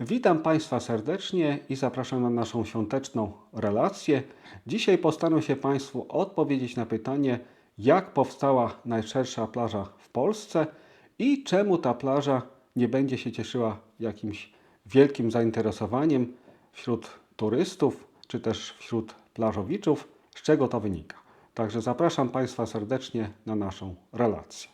Witam Państwa serdecznie i zapraszam na naszą świąteczną relację. Dzisiaj postaram się Państwu odpowiedzieć na pytanie, jak powstała najszersza plaża w Polsce i czemu ta plaża nie będzie się cieszyła jakimś wielkim zainteresowaniem wśród turystów czy też wśród plażowiczów, z czego to wynika. Także zapraszam Państwa serdecznie na naszą relację.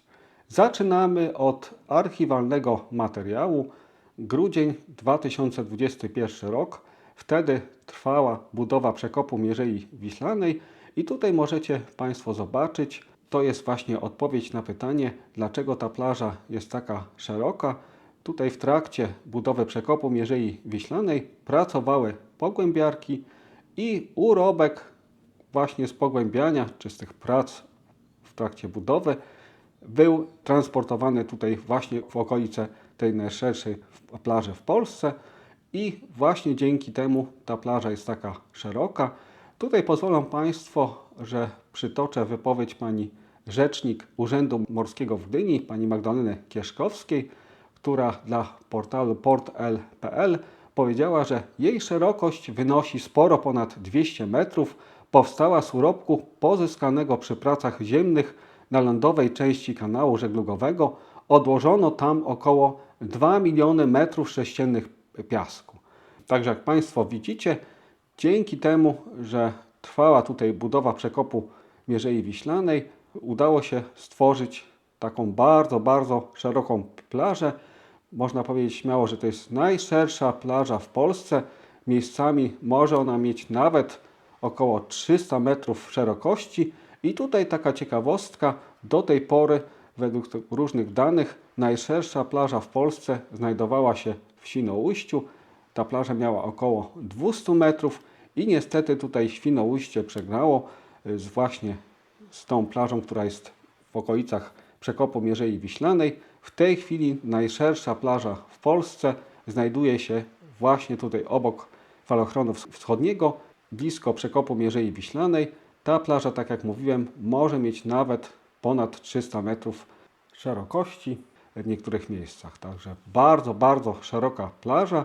Zaczynamy od archiwalnego materiału. Grudzień 2021 rok. Wtedy trwała budowa przekopu Mierzei Wiślanej i tutaj możecie Państwo zobaczyć, to jest właśnie odpowiedź na pytanie, dlaczego ta plaża jest taka szeroka. Tutaj w trakcie budowy przekopu Mierzei Wiślanej pracowały pogłębiarki i urobek właśnie z pogłębiania czy z tych prac w trakcie budowy był transportowany tutaj właśnie w okolice tej najszerszej plaży w Polsce i właśnie dzięki temu ta plaża jest taka szeroka. Tutaj pozwolą Państwo, że przytoczę wypowiedź pani rzecznik Urzędu Morskiego w Gdyni, pani Magdaleny Kieszkowskiej, która dla portalu port.l.pl powiedziała, że jej szerokość wynosi sporo ponad 200 metrów. Powstała z urobku pozyskanego przy pracach ziemnych na lądowej części kanału żeglugowego. Odłożono tam około 2 miliony metrów sześciennych piasku. Także jak Państwo widzicie, dzięki temu, że trwała tutaj budowa przekopu Mierzei Wiślanej, udało się stworzyć taką bardzo, bardzo szeroką plażę. Można powiedzieć śmiało, że to jest najszersza plaża w Polsce. Miejscami może ona mieć nawet około 300 metrów szerokości. I tutaj taka ciekawostka, do tej pory według różnych danych najszersza plaża w Polsce znajdowała się w Świnoujściu. Ta plaża miała około 200 metrów i niestety tutaj Świnoujście przegrało y, z właśnie z tą plażą, która jest w okolicach przekopu Mierzei Wiślanej. W tej chwili najszersza plaża w Polsce znajduje się właśnie tutaj obok falochronu wschodniego, blisko przekopu Mierzei Wiślanej. Ta plaża, tak jak mówiłem, może mieć nawet ponad 300 metrów szerokości w niektórych miejscach. Także bardzo, bardzo szeroka plaża.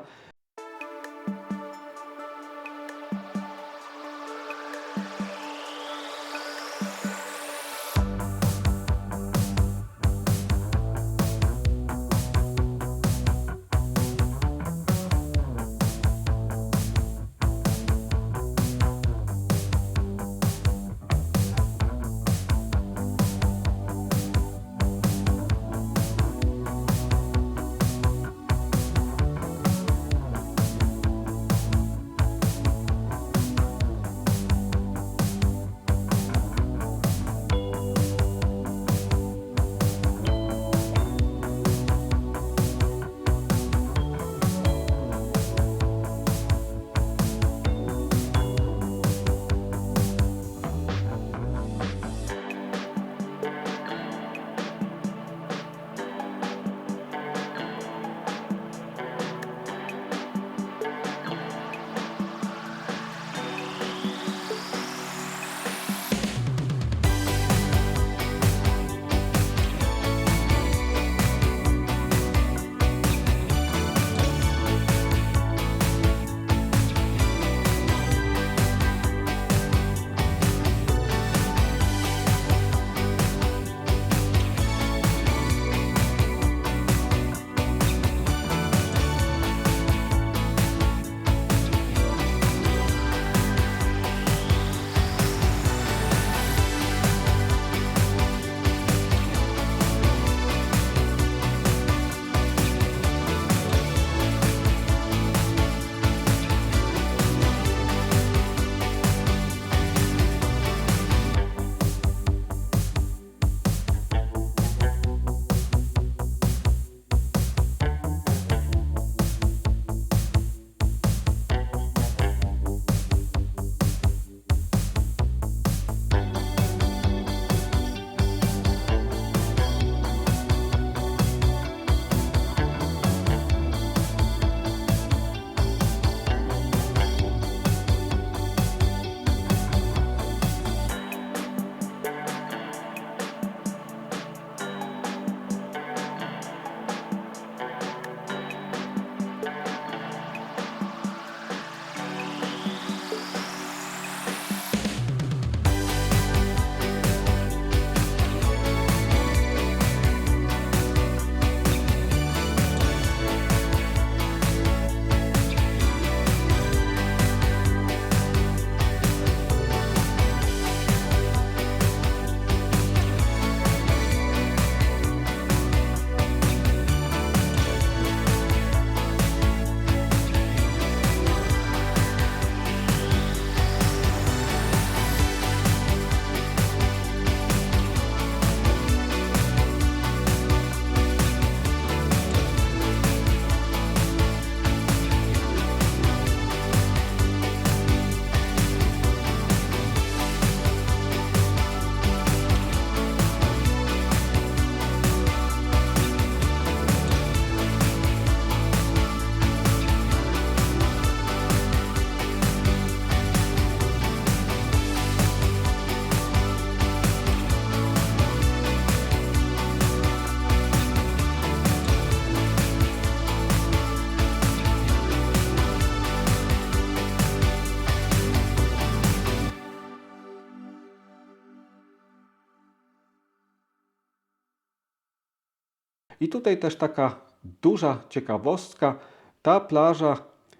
I tutaj też taka duża ciekawostka. Ta plaża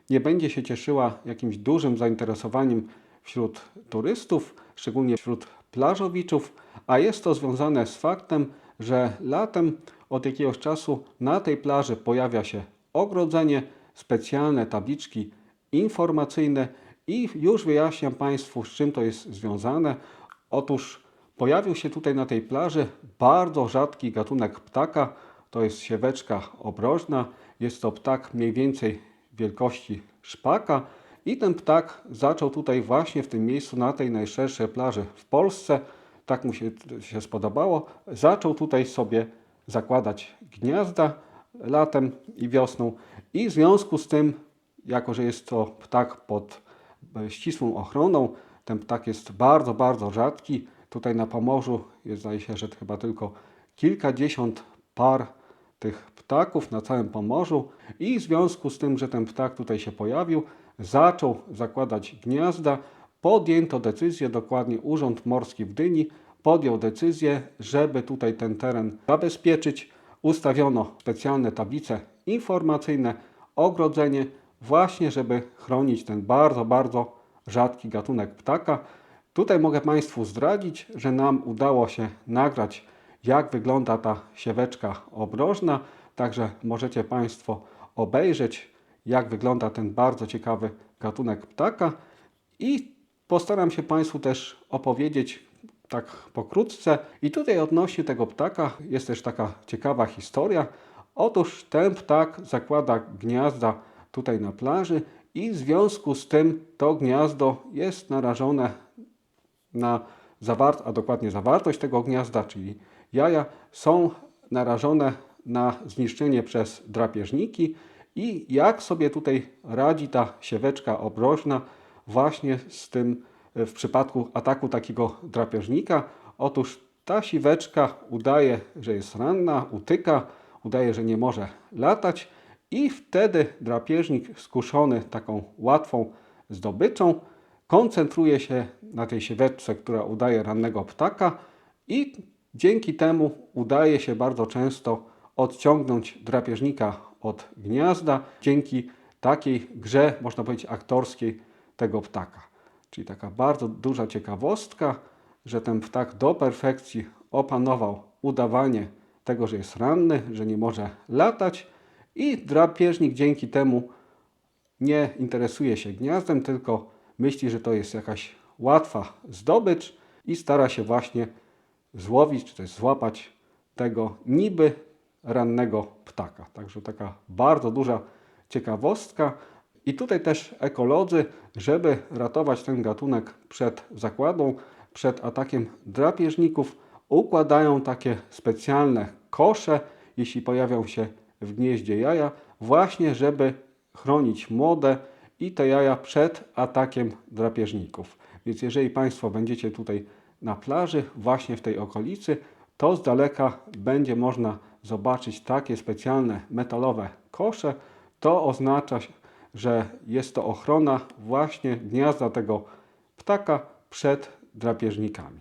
nie będzie się cieszyła jakimś dużym zainteresowaniem wśród turystów, szczególnie wśród plażowiczów, a jest to związane z faktem, że latem od jakiegoś czasu na tej plaży pojawia się ogrodzenie, specjalne tabliczki informacyjne i już wyjaśniam Państwu, z czym to jest związane. Otóż pojawił się tutaj na tej plaży bardzo rzadki gatunek ptaka, to jest sieweczka obrożna. Jest to ptak mniej więcej wielkości szpaka i ten ptak zaczął tutaj właśnie w tym miejscu na tej najszerszej plaży w Polsce. Tak mu się, się spodobało. Zaczął tutaj sobie zakładać gniazda latem i wiosną i w związku z tym, jako że jest to ptak pod ścisłą ochroną, ten ptak jest bardzo, bardzo rzadki. Tutaj na Pomorzu jest, zdaje się, że chyba tylko kilkadziesiąt par tych ptaków na całym Pomorzu i w związku z tym, że ten ptak tutaj się pojawił, zaczął zakładać gniazda, podjęto decyzję, dokładnie Urząd Morski w Dyni podjął decyzję, żeby tutaj ten teren zabezpieczyć. Ustawiono specjalne tablice informacyjne, ogrodzenie, właśnie żeby chronić ten bardzo, bardzo rzadki gatunek ptaka. Tutaj mogę Państwu zdradzić, że nam udało się nagrać, jak wygląda ta sieweczka obrożna. Także możecie Państwo obejrzeć, jak wygląda ten bardzo ciekawy gatunek ptaka. I postaram się Państwu też opowiedzieć tak pokrótce. I tutaj odnośnie tego ptaka jest też taka ciekawa historia. Otóż ten ptak zakłada gniazda tutaj na plaży i w związku z tym to gniazdo jest narażone na zawart, a dokładnie zawartość tego gniazda, czyli jaja, są narażone na zniszczenie przez drapieżniki i jak sobie tutaj radzi ta sieweczka obrożna właśnie z tym e, w przypadku ataku takiego drapieżnika. Otóż ta siweczka udaje, że jest ranna, utyka, udaje, że nie może latać i wtedy drapieżnik skuszony taką łatwą zdobyczą koncentruje się na tej sieweczce, która udaje rannego ptaka i dzięki temu udaje się bardzo często odciągnąć drapieżnika od gniazda dzięki takiej grze, można powiedzieć, aktorskiej tego ptaka. Czyli taka bardzo duża ciekawostka, że ten ptak do perfekcji opanował udawanie tego, że jest ranny, że nie może latać i drapieżnik dzięki temu nie interesuje się gniazdem, tylko myśli, że to jest jakaś łatwa zdobycz i stara się właśnie złowić, czy też złapać tego niby rannego ptaka. Także taka bardzo duża ciekawostka. I tutaj też ekolodzy, żeby ratować ten gatunek przed zakładą, przed atakiem drapieżników, układają takie specjalne kosze, jeśli pojawią się w gnieździe jaja, właśnie żeby chronić młode i te jaja przed atakiem drapieżników. Więc jeżeli Państwo będziecie tutaj na plaży, właśnie w tej okolicy, to z daleka będzie można zobaczyć takie specjalne metalowe kosze. To oznacza, że jest to ochrona właśnie gniazda tego ptaka przed drapieżnikami.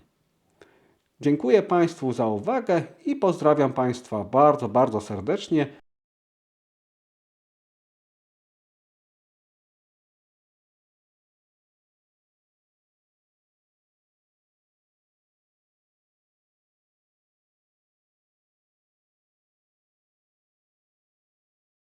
Dziękuję Państwu za uwagę i pozdrawiam Państwa bardzo, bardzo serdecznie.